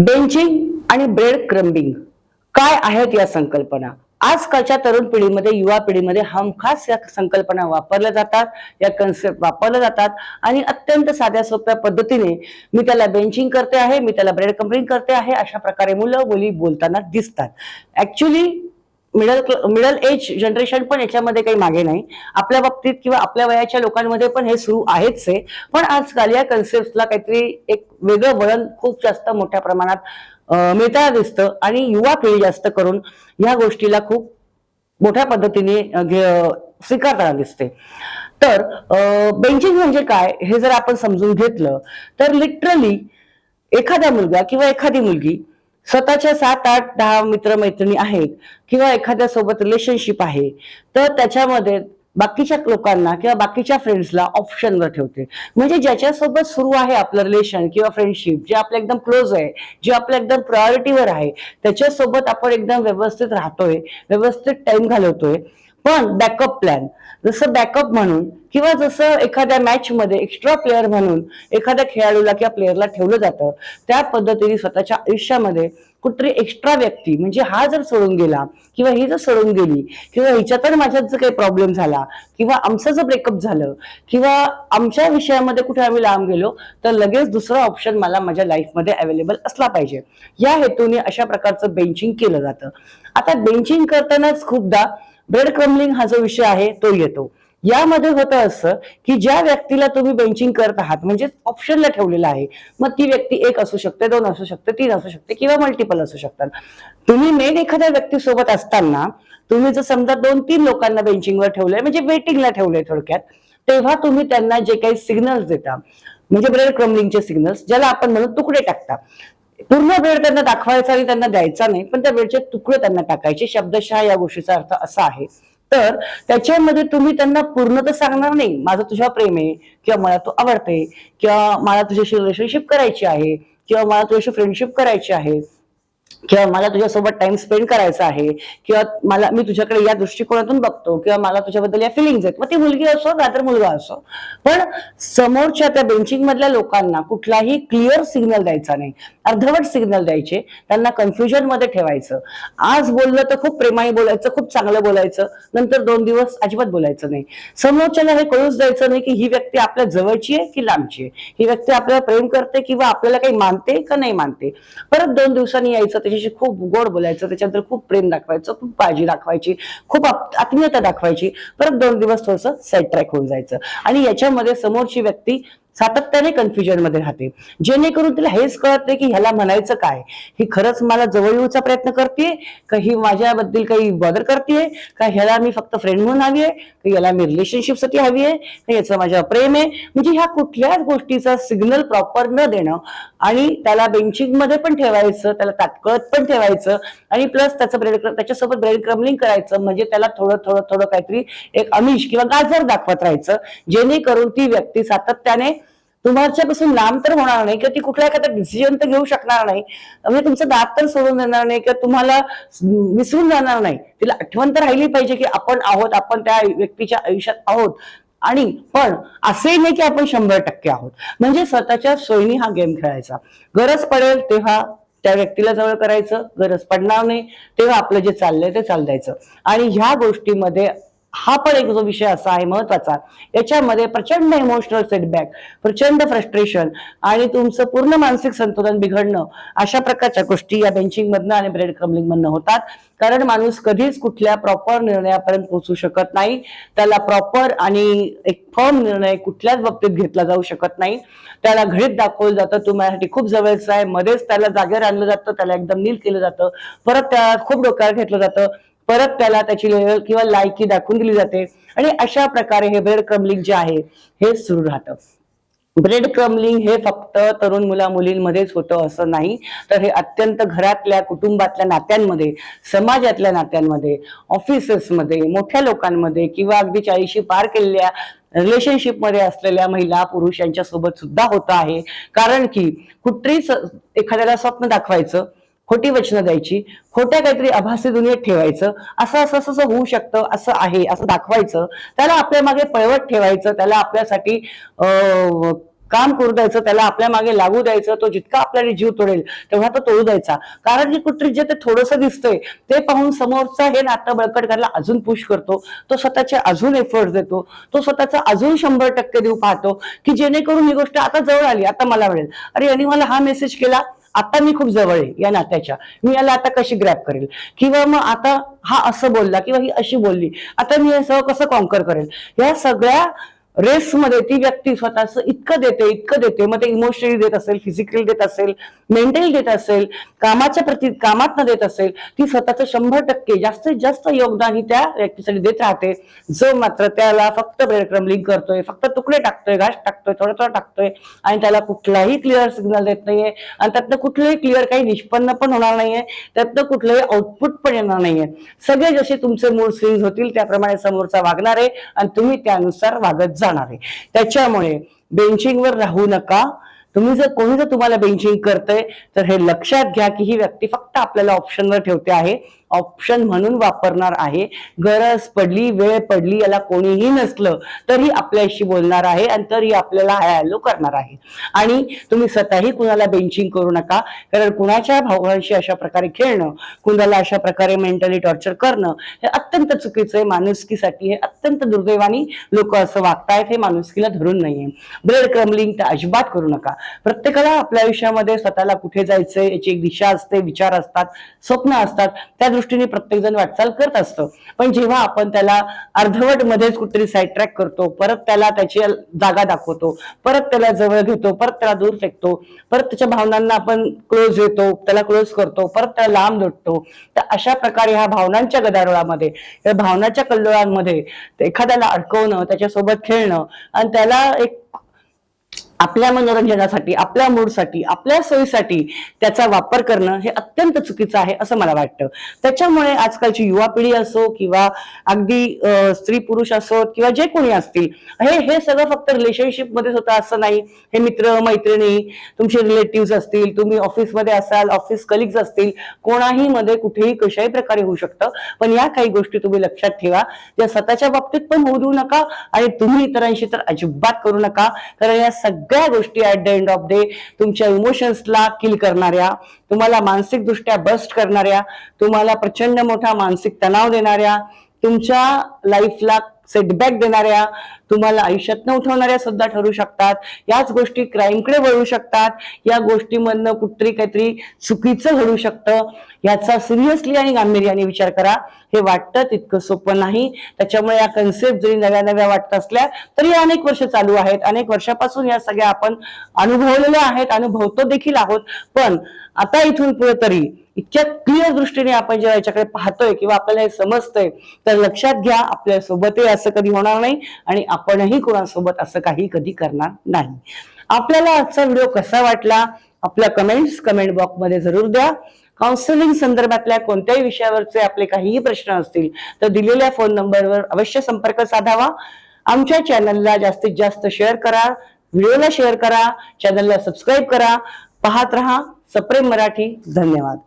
Benching आणि bread crumbing. काय आहेत या संकल्पना? आजकालच्या तरुण पिढीमध्ये युवा पिढीमध्ये हमखास या संकल्पना वापरल्या जातात या कन्सेप्ट वापरल्या जातात आणि अत्यंत साध्या सोप्या पद्धतीने मी त्याला बेंचिंग करते आहे मी त्याला ब्रेड क्रम्बिंग करते आहे अशा प्रकारे मुलं मुली बोलताना दिसतात. Actually middle middle age generation पण याच्यामध्ये काही मागे नाही. आपल्या बाबतीत किंवा आपल्या वयाच्या लोकांमध्ये पण हे सुरू आहेच आहे पण आजकाल या कन्सेप्टला काहीतरी एक वेगळं वळण खूप जास्त मोठ्या प्रमाणात मिळताना दिसतं आणि युवा पिढी जास्त करून या गोष्टीला खूप मोठ्या पद्धतीने घे- स्वीकारताना दिसते. तर बेंचिंग म्हणजे काय हे जर आपण समजून घेतलं तर लिटरली एखादा मुलगा किंवा एखादी मुलगी स्वतःच्या सात आठ दहा मित्रमैत्रिणी आहेत किंवा एखाद्या सोबत रिलेशनशिप आहे तर त्याच्यामध्ये बाकीच्या लोकांना किंवा बाकीच्या फ्रेंड्सला ऑप्शनवर ठेवते. म्हणजे ज्याच्यासोबत सुरू आहे आपलं रिलेशन किंवा फ्रेंडशिप जे आपलं एकदम क्लोज आहे जे आपलं एकदम प्रायोरिटीवर आहे त्याच्यासोबत आपण एकदम व्यवस्थित राहतोय व्यवस्थित टाइम घालवतोय पण बॅकअप प्लॅन जसं बॅकअप म्हणून किंवा जसं एखाद्या मॅच मध्ये एक्स्ट्रा प्लेअर म्हणून एखाद्या खेळाडूला किंवा प्लेअरला ठेवलं जातं त्या पद्धतीने स्वतःच्या आयुष्यामध्ये कुठतरी एक्स्ट्रा व्यक्ती म्हणजे हा जर सोडून गेला किंवा ही जर सोडून गेली किंवा हिच्यातच माझ्यात जर काही प्रॉब्लेम झाला किंवा आमचं जर ब्रेकअप झालं किंवा आमच्या विषयामध्ये कुठे आम्ही लांब गेलो तर लगेच दुसरा ऑप्शन मला माझ्या लाईफमध्ये अवेलेबल असला पाहिजे. या हेतूने अशा प्रकारचं बेंचिंग केलं जातं. आता बेंचिंग करतानाच खूपदा ब्रेड क्रम्बलिंग हा जो विषय आहे तो येतो. यामध्ये होतं असं की ज्या व्यक्तीला तुम्ही बेंचिंग करत आहात म्हणजे ऑप्शनला ठेवलेलं आहे मग ती व्यक्ती एक असू शकते दोन असू शकते तीन असू शकते किंवा मल्टिपल असू शकतात. तुम्ही मेन एखाद्या व्यक्तीसोबत असताना तुम्ही जर समजा दोन तीन लोकांना बेंचिंगवर ठेवलंय म्हणजे वेटिंगला ठेवलंय थोडक्यात तेव्हा तुम्ही त्यांना जे काही सिग्नल्स देता म्हणजे ब्रेड क्रम्बलिंगचे सिग्नल्स ज्याला आपण म्हणून तुकडे टाकता. पूर्ण वेळ त्यांना दाखवायचा आणि त्यांना द्यायचा नाही पण त्या वेळचे तुकडे त्यांना टाकायचे. शब्दशः या गोष्टीचा अर्थ असा आहे. तर त्याच्यामध्ये तुम्ही त्यांना पूर्ण तर सांगणार नाही माझं तुझ्यावर प्रेम आहे किंवा मला तू आवडते किंवा मला तुझ्याशी रिलेशनशिप करायची आहे किंवा मला तुझ्याशी फ्रेंडशिप करायची आहे. किंवा मला तुझ्यासोबत टाइम स्पेंड करायचा आहे किंवा मला मी तुझ्याकडे या दृष्टिकोनातून बघतो किंवा मला तुझ्याबद्दल या फिलिंग्स आहेत. मग ती मुलगी असो ना तर मुलगा असो. पण समोरच्या त्या बेंचिंग मधल्या लोकांना कुठलाही क्लिअर सिग्नल द्यायचा नाही. अर्धवट सिग्नल द्यायचे. त्यांना कन्फ्युजनमध्ये ठेवायचं. आज बोललं तर खूप प्रेमाने बोलायचं खूप चांगलं बोलायचं. नंतर दोन दिवस अजिबात बोलायचं नाही. समोरच्याला हे कळूच द्यायचं नाही की ही व्यक्ती आपल्या जवळची आहे की लांबची आहे. ही व्यक्ती आपल्याला प्रेम करते किंवा आपल्याला काही मानते का नाही मानते. परत दोन दिवसांनी यायचं त्याच्याशी खूप गोड बोलायचं त्याच्यानंतर खूप प्रेम दाखवायचं खूप काळजी दाखवायची खूप आप- आत्मीयता दाखवायची. परत दोन दिवस थोडंसं सेट ट्रॅक होऊन जायचं. आणि याच्यामध्ये समोरची व्यक्ती सातत्याने कन्फ्युजनमध्ये राहते. जेणेकरून तिला हेच कळत नाही की ह्याला म्हणायचं काय? ही खरंच मला जवळ येऊचा प्रयत्न करते का ही माझ्याबद्दल काही बॉदर करते का ह्याला मी फक्त फ्रेंड म्हणून हवी आहे का याला मी रिलेशनशिपसाठी हवी आहे का याचं माझ्या प्रेम आहे? म्हणजे ह्या कुठल्याच गोष्टीचा सिग्नल प्रॉपर न देणं आणि त्याला बेंचिंगमध्ये पण ठेवायचं त्याला तात्कळत पण ठेवायचं आणि प्लस त्याचं ब्रेड त्याच्यासोबत ब्रेड क्रमलिंग करायचं. म्हणजे त्याला थोडं थोडं थोडं काहीतरी एक अमिष किंवा गाजर दाखवत राहायचं. जेणेकरून ती व्यक्ती सातत्याने तुमच्यापासून लांब तर होणार नाही किंवा ती कुठल्या एखादा डिसिजन तर घेऊ शकणार नाही. म्हणजे तुमचं दात तर सोडून देणार नाही किंवा तुम्हाला विसरून जाणार नाही. तिला आठवण तर राहिली पाहिजे की आपण आहोत आपण त्या व्यक्तीच्या आयुष्यात आहोत. आणि पण असे नाही की आपण शंभर टक्के आहोत. म्हणजे स्वतःच्या सोयीने हा गेम खेळायचा. गरज पडेल तेव्हा त्या व्यक्तीला जवळ करायचं. गरज पडणार नाही तेव्हा आपलं जे चाललंय ते चाल द्यायचं. आणि ह्या गोष्टीमध्ये हा पण एक जो विषय असा आहे महत्त्वाचा याच्यामध्ये प्रचंड इमोशनल सेटबॅक प्रचंड फ्रस्ट्रेशन आणि तुमचं पूर्ण मानसिक संतुलन बिघडणं अशा प्रकारच्या गोष्टी या बेंचिंग मधनं आणि ब्रेड क्रमलिंग मधनं होतात. कारण माणूस कधीच कुठल्या प्रॉपर निर्णयापर्यंत पोहोचू शकत नाही. त्याला प्रॉपर आणि एक फर्म निर्णय कुठल्याच बाबतीत घेतला जाऊ शकत नाही. त्याला घडीत दाखवलं जातं तुम्हाला खूप जवळचं आहे मध्येच त्याला जागेवर आणलं जातं त्याला एकदम नील केलं जातं परत त्याला खूप डोक्यावर घेतलं जातं. परत त्याला त्याची लेवल किंवा लायकी दाखवून दिली जाते. आणि अशा प्रकारे हे ब्रेड क्रमलिंग जे आहे हे सुरू राहतं. ब्रेड क्रमलिंग हे फक्त तरुण मुला मुलींमध्येच होतं असं नाही. तर हे अत्यंत घरातल्या कुटुंबातल्या नात्यांमध्ये समाजातल्या नात्यांमध्ये ऑफिसेसमध्ये मोठ्या लोकांमध्ये किंवा अगदी चाळीशी पार केलेल्या रिलेशनशिपमध्ये असलेल्या महिला पुरुष यांच्या सोबत सुद्धा होत आहे. कारण की कुठेही एखाद्याला स्वप्न दाखवायचं खोटी वचनं द्यायची खोट्या काहीतरी आभासी दुनियेत ठेवायचं असं असं असं असं होऊ शकतं असं आहे असं दाखवायचं त्याला आपल्या मागे पळवट ठेवायचं त्याला आपल्यासाठी काम करू द्यायचं त्याला आपल्या मागे लागू द्यायचं तो जितका आपल्याला जीव तोडेल तेव्हा तो तोडू द्यायचा. कारण की कुठतरी जे ते थोडंसं दिसतंय ते पाहून समोरचा हे नातं बळकट करायला अजून पुश करतो तो स्वतःचे अजून एफर्ट देतो तो स्वतःचा अजून शंभर टक्के देऊ पाहतो की जेणेकरून ही गोष्ट आता जवळ आली आता मला मिळेल अरे यांनी मला हा मेसेज केला आता मी खूप जवळ आहे या नात्याच्या. मी याला आता कशी ग्रॅप करेल? किंवा मग आता हा असं बोलला किंवा ही अशी बोलली आता मी हे सगळं कसं कॉन्कर करेल? या सगळ्या रेसमध्ये ती व्यक्ती स्वतःच इतकं देते इतकं देते. मग ते इमोशनली देत असेल फिजिकली देत असेल मेंटली देत असेल कामाच्या प्रति कामात देत असेल ती स्वतःचं शंभर टक्के जास्तीत जास्त योगदान ही त्या व्यक्तीसाठी देत राहते. जो मात्र त्याला फक्त ब्रेड करतोय फक्त तुकडे टाकतोय घास टाकतोय थोडं थोडं टाकतोय आणि त्याला कुठलाही क्लिअर सिग्नल देत नाहीये आणि त्यातनं कुठलंही क्लिअर काही निष्पन्न पण होणार नाहीये. त्यातनं कुठलंही आउटपुट पण येणार नाहीये. सगळे जसे तुमचे मूड स्विंग होतील त्याप्रमाणे समोरचा वागणार आहे आणि तुम्ही त्यानुसार वागत जाणार आहे. त्याच्यामुळे बेंचिंगवर राहू नका. तुम्ही जर कोणी जर तुम्हाला बेंचिंग करतंय तर हे लक्षात घ्या की ही व्यक्ती फक्त आपल्याला ऑप्शनवर ठेवते आहे. ऑप्शन म्हणून वापरणार आहे. गरज पडली वेळ पडली याला कोणीही नसलं तरी आपल्याशी बोलणार आहे आणि तरी आपल्याला हॅलो करणार आहे. आणि तुम्ही स्वतःही कुणाला बेंचिंग करू नका कारण कुणाच्या भावांशी अशा प्रकारे खेळणं कुणाला अशा प्रकारे मेंटली टॉर्चर करणं हे अत्यंत चुकीचं आहे. माणुसकीसाठी हे अत्यंत दुर्दैवानी लोक असं वागतायत हे माणुसकीला धरून नाहीये. ब्लड क्रमलिंग तर अजिबात करू नका. प्रत्येकाला आपल्या आयुष्यामध्ये स्वतःला कुठे जायचंय याची एक दिशा असते विचार असतात स्वप्न असतात. त्या दृष्टीने प्रत्येकजण वाटचाल करत असतं. पण जेव्हा आपण त्याला अर्धवट मध्येच कुठेतरी साईड ट्रॅक करतो परत त्याला त्याची जागा दाखवतो परत त्याला जवळ घेतो परत त्याला दूर फेकतो परत त्याच्या भावनांना आपण क्लोज येतो त्याला क्लोज करतो परत त्याला लांब लोटतो तर अशा प्रकारे ह्या भावनांच्या गदारोळामध्ये या भावनाच्या कल्लोळांमध्ये एखाद्याला अडकवणं त्याच्यासोबत खेळणं आणि त्याला एक आपल्या मनोरंजनासाठी आपल्या मूडसाठी आपल्या सोयीसाठी त्याचा वापर करणं हे अत्यंत चुकीचं आहे असं मला वाटतं. त्याच्यामुळे आजकालची युवा पिढी असो किंवा अगदी स्त्री पुरुष असो किंवा जे कोणी असतील हे हे सगळं फक्त रिलेशनशिप मध्येच होतं असं नाही. हे मित्र मैत्रिणी तुमचे रिलेटिव्ह असतील तुम्ही ऑफिसमध्ये असाल ऑफिस कलिग्स असतील कोणाही मध्ये कुठेही कशाही प्रकारे होऊ शकतं. पण या काही गोष्टी तुम्ही लक्षात ठेवा. त्या स्वतःच्या बाबतीत पण होऊ देऊ नका आणि तुम्ही इतरांशी तर अजिबात करू नका. कारण या सगळ्या गोष्टी at the end of day तुमच्या इमोशन्सला किल करणाऱ्या तुम्हाला मानसिकदृष्ट्या बस्ट करणाऱ्या तुम्हाला प्रचंड मोठा मानसिक तणाव देणाऱ्या तुमच्या लाईफला सेटबॅक देणाऱ्या तुम्हाला आयुष्यात न उठवणाऱ्या सुद्धा ठरू शकतात. याच गोष्टी क्राईमकडे वळू शकतात. या गोष्टीमधनं कुठतरी काहीतरी चुकीचं घडू शकतं. याचा सिरियसली आणि गांभीर्याने विचार करा. हे वाटतं तितकं सोपं नाही. त्याच्यामुळे या कन्सेप्ट जरी नव्या नव्या वाटत असल्या तरी अनेक वर्ष चालू आहेत. अनेक वर्षापासून या सगळ्या आपण अनुभवलेल्या आहेत. अनुभवतो देखील आहोत. पण आता इथून पुढे तरी इतक्या क्लिअर दृष्टीने आपण जेव्हा याच्याकडे पाहतोय किंवा आपल्याला हे समजतंय तर लक्षात घ्या आपल्यासोबतही असं कधी होणार नाही आणि आपणही कोणासोबत असं काही कधी करणार नाही. आपल्याला आजचा व्हिडिओ कसा वाटला आपल्या कमेंट्स कमेंट बॉक्समध्ये जरूर द्या. काउन्सिलिंग संदर्भातल्या कोणत्याही विषयावरचे आपले काहीही प्रश्न असतील तर दिलेल्या फोन नंबरवर अवश्य संपर्क साधावा. आमच्या चॅनलला जास्तीत जास्त शेअर करा व्हिडिओला शेअर करा चॅनलला सबस्क्राईब करा. पाहत रहा सप्रेम मराठी. धन्यवाद.